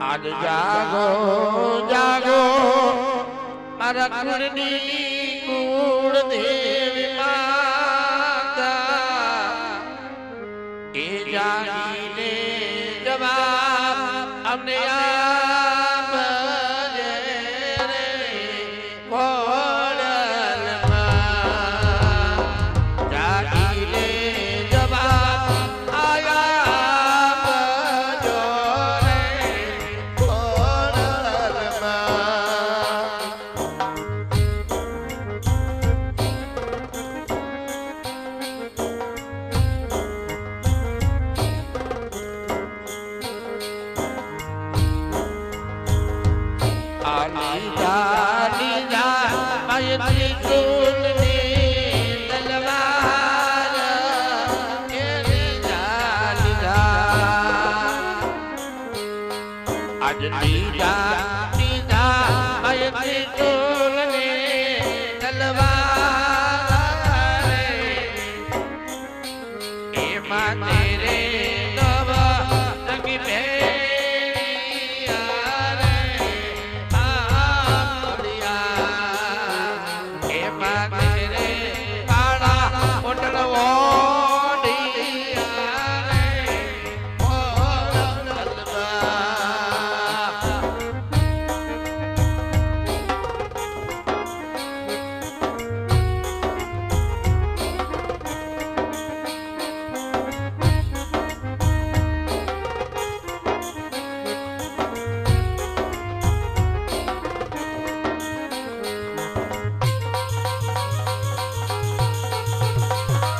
આજ જાગો જાગો મારા કુળની I need that.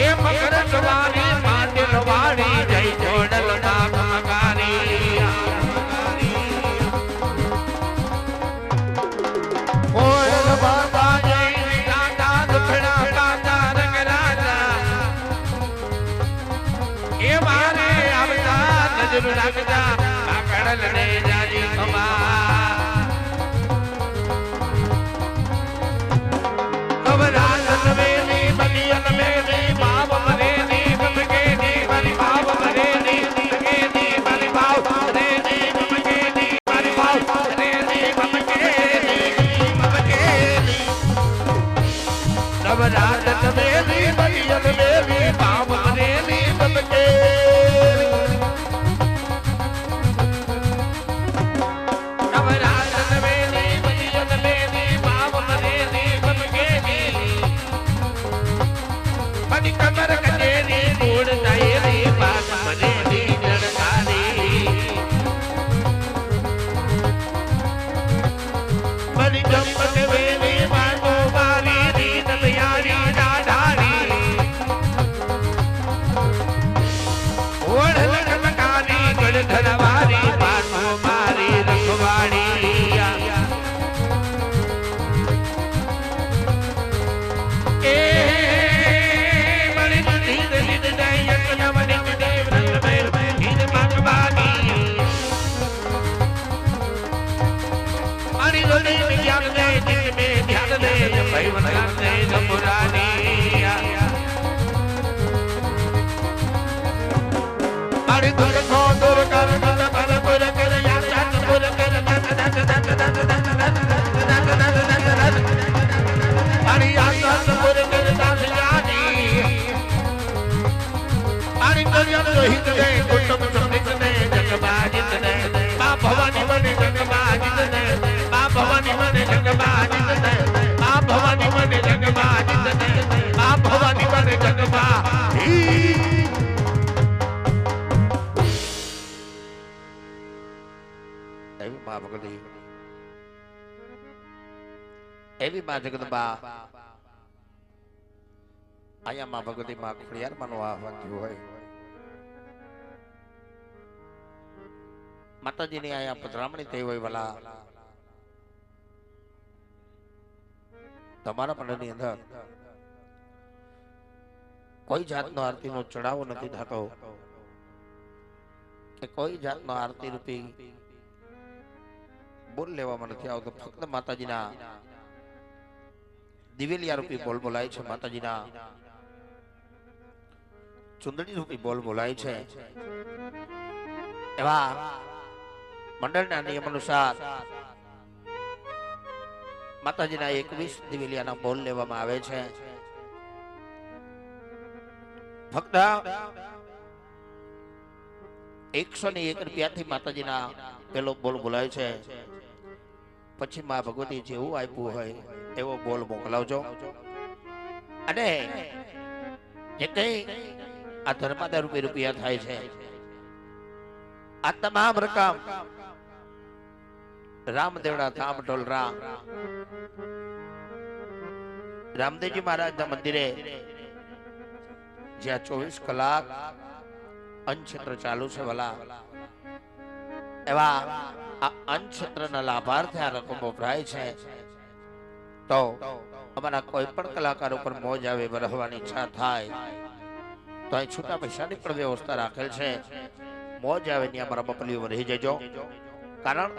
એમ કરવાની એવી માં એવી માં જગદંબા અહીંયા માં ભગવતી માં ખોડિયાર માનું આહવાન થયું હોય માતાજીની અહીંયા પધરામણી થઈ હોય વાલા તમારા મંડળની અંદર કોઈ જાતનો આરતીનો ચડાવો નથી થતો કે કોઈ જાતનો આરતી રૂપી બોલ લેવામાં નથી આવતો ફક્ત માતાજીના દિવેલિયા રૂપી બોલ બોલાય છે માતાજીના. ચુંદડી રૂપી બોલ બોલાય છે. એવા મંડળના નિયમ અનુસાર માતાજીના એકવીસ દિવેલિયાના બોલ લેવામાં આવે છે. ફક્ત એકસો ને એક રૂપિયાથી માતાજીના પેલો બોલ બોલાય છે. પછી માં ભગવતી જેવું આપ્યું હોય, એવો બોલ મોકલાવજો. અને જે કઈ આ ધર્માદા રૂપી રૂપિયા થાય છે, આ તમામ રકમ રામદેવડા ધામ ઢોલરા, રામદેવજી મહારાજના મંદિરે જ્યાં ચોવીસ કલાક અન્નક્ષેત્ર ચાલુ છે વલા એવા આ અન્નક્ષેત્રના લાભાર્થે આ રકમ વપરાય છે. તો અમારા કોઈ પણ કલાકાર ઉપર મોજ આવે રહેવાની ઈચ્છા થાય, તો અહીં છૂટા પૈસાની પણ વ્યવસ્થા રાખેલ છે. મોજ આવે ત્યાં અમારા બપલીઓ રહી જજો. કારણ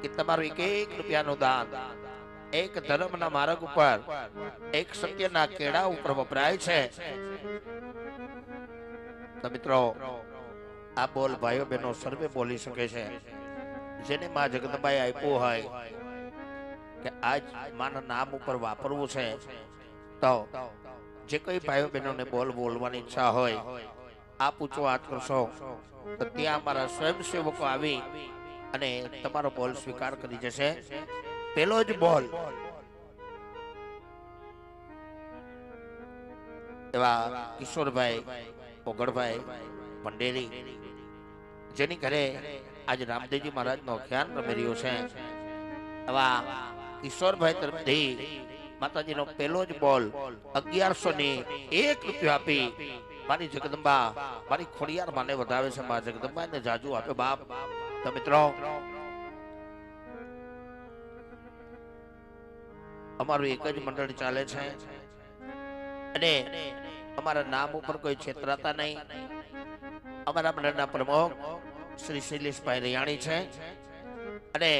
કે તમારું એક એક રૂપિયાનું દાન, એક ધર્મના માર્ગ ઉપર, એક સત્યના કેળા ઉપર વપરાય છે. તો મિત્રો આ બોલ ભાઈઓ બહેનો, સર્વે બોલી શકે છે. જેને માં જગદંબાએ આપ્યું હોય કે આજ માના નામ ઉપર વાપરવું છે, તો જે કઈ ભાઈઓ બહેનોને બોલ બોલવાની ઈચ્છા હોય, આ પૂછો હાથ કરશો, તો ત્યાં અમારા સ્વયંસેવકો આવી અને તમારો બોલ સ્વીકાર કરી જશે. પેલો જ બોલ. એવા કિશોરભાઈ, પોગળભાઈ ભંડેરી જેની ઘરે આજ રામદેવજી મહારાજ નો ખ્યાલ રમી રહ્યો છે. એવા કિશોરભાઈ તરફથી માતાજીનો પહેલો જ બોલ અગિયારસો ની એક રૂપિયો આપી મારી જગદંબા, મારી ખોડિયાર માને વધાવે છે. મારા જગદંબા ને જાજુ આપે બાપ. તો મિત્રો, અમારું એક જ મંડળ ચાલે છે. અને અમારા નામ ઉપર કોઈ છેતરાતા નહીં. અમારા મંડળના પ્રમુખ શ્રી શૈલેષભાઈ રૈયાણી છે. અને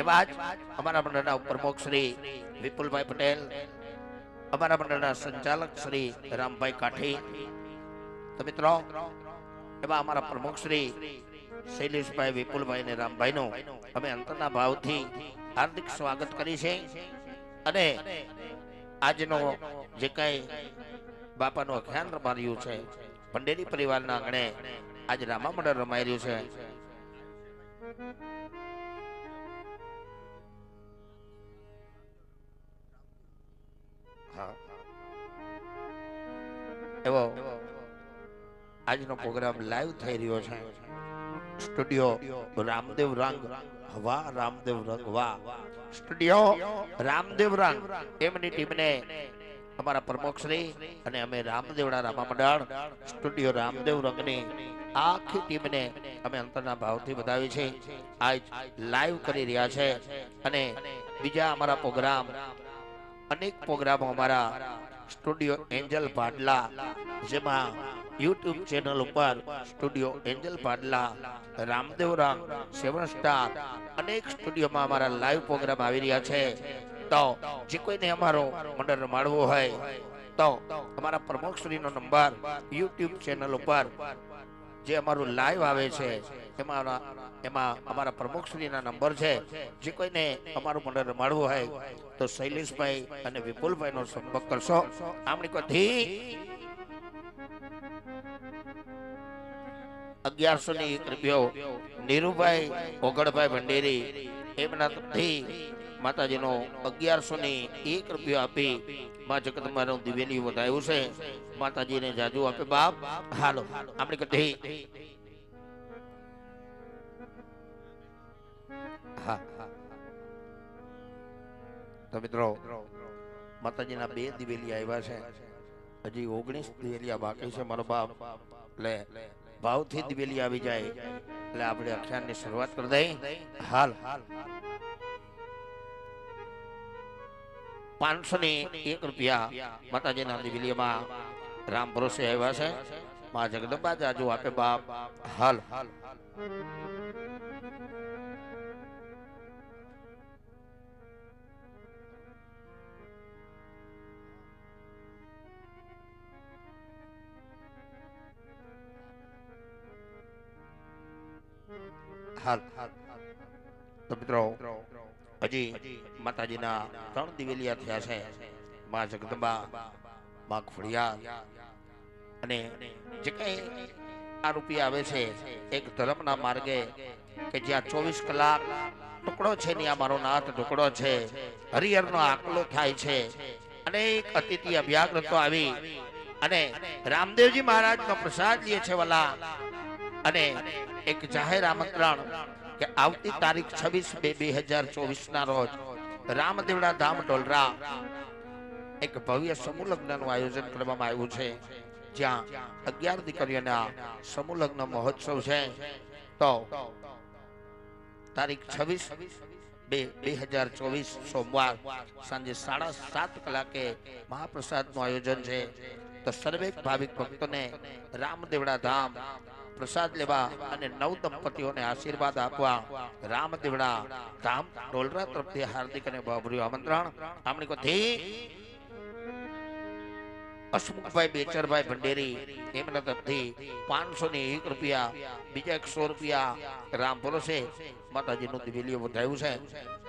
એવા જ અમારા મંડળના પ્રમુખ શ્રી વિપુલભાઈ પટેલ, અમારા મંડળના સંચાલક શ્રી રામભાઈ કાઠી. તો મિત્રો, એવા અમારા પ્રમુખ શ્રી શૈલેષભાઈ, વિપુલભાઈ અને રામભાઈનું અમે અંતરના ભાવથી હાર્દિક સ્વાગત કરી છે અને આજનો જે કઈ બાપાનું અખ્યાન માર્યું છે પંડેરી પરિવારના આંગણે આજે રામા મંડળ રમાઈ રહ્યું છે. એવો આજનો પ્રોગ્રામ લાઈવ થઈ રહ્યો છે. સ્ટુડિયો રામદેવ રંગ વાહ રામદેવ રંગ, વાહ. સ્ટુડિયો રામદેવ રંગ. એમની ટીમને અમારા પ્રમુખશ્રી અને અમે રામદેવડા રામા મંડળ સ્ટુડિયો રામદેવ રંગની આખી ટીમને અમે અંતરના ભાવથી બતાવી છે. આજ લાઈવ કરી રહ્યા છે અને બીજા અમારા પ્રોગ્રામ, અનેક પ્રોગ્રામો અમારા સ્ટુડિયો એન્જલ પાટલા જેમાં યુટ્યુબ ચેનલ ઉપર studio angel Patla Ramdev Ram seven star, અનેક સ્ટુડિયોમાં અમારા લાઈવ પ્રોગ્રામ આવી રહ્યા છે. તો જે કોઈને અમારો મંડળ માળવો હોય, તો અમારા પ્રમુખ શ્રીનો નંબર યુટ્યુબ ચેનલ ઉપર જે અમારું લાઈવ આવે છે, એમાં એમાં અમારા પ્રમુખ શ્રીના નંબર છે. જે કોઈને અમારું મંડળ રમાડવું હોય, તો શૈલેષભાઈ અને વિપુલભાઈ નો સંપર્ક કરશો. આમની કોથી અગિયારસો ની એક રૂપિયો નીરુભાઈ ઓગળભાઈ ભંડેરી, એમના તરફથી માતાજીનો અગિયારસો ની એક રૂપિયો આપી મા જગદંબાનું દિવેલી વધાયું છે. માતાજીને જાજુ આપે બાપ. હાલો, આપણે કઢી હા. તો મિત્રો, માતાજીના બે દિવેલી આવ્યા છે. હજી ઓગણીસ દિવેલિયા બાકી છે મારો બાપ. લે ભાવથી દિવેલી આવી જાય. એટલે આપણે અખ્યાનની શરૂઆત કરી દઈ. હાલ હાલ. પાંચસો ની એક રૂપિયા માતાજીના દિવેલીમાં રામ ભરોસે આવ્યા છે મા જગદંબા જાજુ આપે બાપ હાલ હાલ હાલ તો મિત્રો હજી માતાજીના ત્રણ દિવેલિયા થયા છે. મા જગદંબા, મા ખોડિયા અને જે કઈ આ આવે છે, એક ધર્મના માર્ગે કે જ્યાં ચોવીસ કલાક ટુકડો છે ને આ મારો નાથ ટુકડો છે, હરિહરનો આકલો થાય છે. અનેક અતિથિ અભ્યાગ્રતો આવી અને રામદેવજી મહારાજનો પ્રસાદ લે છે વલા અને એક જાહેર આમંત્રણ કે આવતી તારીખ છવ્વીસ બે બે હજાર ચોવીસ ના રોજ રામદેવડા ધામ ડોલરા એક ભવ્ય સમૂહ લગ્નનું આયોજન કરવામાં આવ્યું છે. જ્યાં અગિયાર દીકરીઓના સમૂહ લગ્ન મહોત્સવ છે. તો તારીખ છવ્વીસ બે બે હજાર ચોવીસ સોમવાર સાંજે સાડા સાત કલાકે મહાપ્રસાદનું આયોજન છે. તો સર્વે ભાવિક ભક્તોને રામદેવડા ધામ પ્રસાદ લેવા અને નવ દંપતીઓને આશીર્વાદ આપવા રામદેવડા ધામ ડોલરા તરફથી હાર્દિક અને ભાવભર્યું આમંત્રણ. આમની કોથી હસમુખભાઈ બેચરભાઈ ભંડેરી, એમના તરફથી પાંચસો ને એક રૂપિયા, બીજા એકસો રૂપિયા. રામ ભરોસે માતાજીનું દિવેલીઓ વધાયું છે.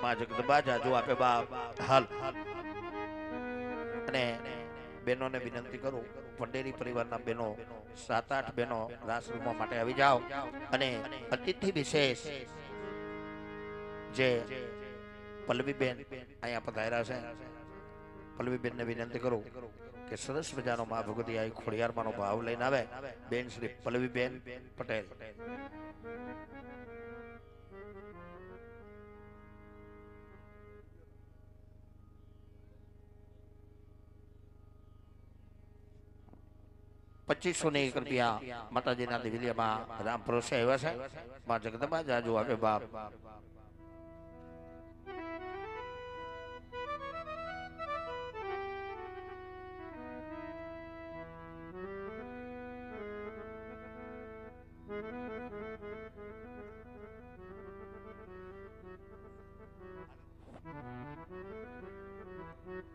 મા જગદંબા જાજુ આપે બાપ. હાલ. અને બહેનોને વિનંતી કરું પંડેરી પરિવારના બહેનો સાત આઠ બહેનો રાસરૂમો માટે આવી જાઓ અને અતિથિ વિશેષ જે પલ્લવીબેન અહીંયા પધાર્યા છે, પલ્લવીબેનને વિનંતી કરું કે સરસ મજાનો મા ભગવતી આ ખોડિયારમાંનો ભાવ લઈને આવે. બેન શ્રી પલ્લવીબેન પટેલ. પચીસો ને એક રૂપિયા માતાજીના દિવ્યમાં રામ પ્રોસે આવ્યા છે. માં જગદંબા જાજુ આવે બાપ.